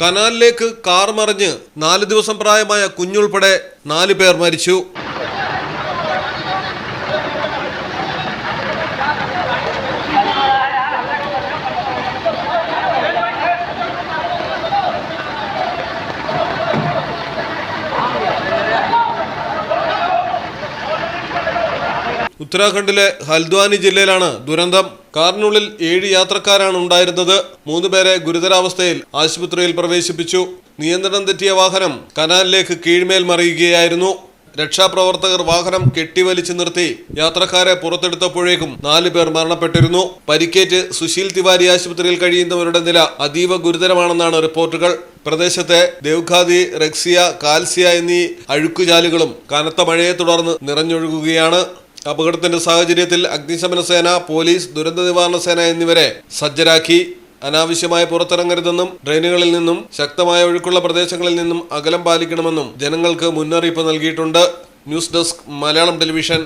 കനാലിലേക്ക് car മറിഞ്ഞ് നാല് ദിവസം പ്രായമായ കുഞ്ഞുൾപ്പെടെ നാല് പേർ മരിച്ചു. ഉത്തരാഖണ്ഡിലെ ഹൽദ്വാനി ജില്ലയിലാണ് ദുരന്തം. കാറിനുള്ളിൽ ഏഴ് യാത്രക്കാരാണ് ഉണ്ടായിരുന്നത്. മൂന്നുപേരെ ഗുരുതരാവസ്ഥയിൽ ആശുപത്രിയിൽ പ്രവേശിപ്പിച്ചു. നിയന്ത്രണം തെറ്റിയ വാഹനം കനാലിലേക്ക് കീഴ്മേൽ മറിയുകയായിരുന്നു. രക്ഷാപ്രവർത്തകർ വാഹനം കെട്ടിവലിച്ചു നിർത്തി യാത്രക്കാരെ പുറത്തെടുത്തപ്പോഴേക്കും നാലു പേർ മരണപ്പെട്ടിരുന്നു. പരിക്കേറ്റ് സുശീൽ തിവാരി ആശുപത്രിയിൽ കഴിയുന്നവരുടെ നില അതീവ ഗുരുതരമാണെന്നാണ് റിപ്പോർട്ടുകൾ. പ്രദേശത്തെ ദേവ്ഖാദി റെക്സിയ കാൽസിയ എന്നീ അഴുക്കുചാലുകളും കനത്ത മഴയെ തുടർന്ന് നിറഞ്ഞൊഴുകുകയാണ്. അപകടത്തിന്റെ സാഹചര്യത്തിൽ അഗ്നിശമന സേന പോലീസ് ദുരന്ത നിവാരണ സേന എന്നിവരെ സജ്ജരാക്കി അനാവശ്യമായി പുറത്തിറങ്ങരുതെന്നും ഡ്രെയിനുകളിൽ നിന്നും ശക്തമായ ഒഴുക്കുള്ള പ്രദേശങ്ങളിൽ നിന്നും അകലം പാലിക്കണമെന്നും ജനങ്ങൾക്ക് മുന്നറിയിപ്പ് നൽകിയിട്ടുണ്ട്. News desk Malayalam television.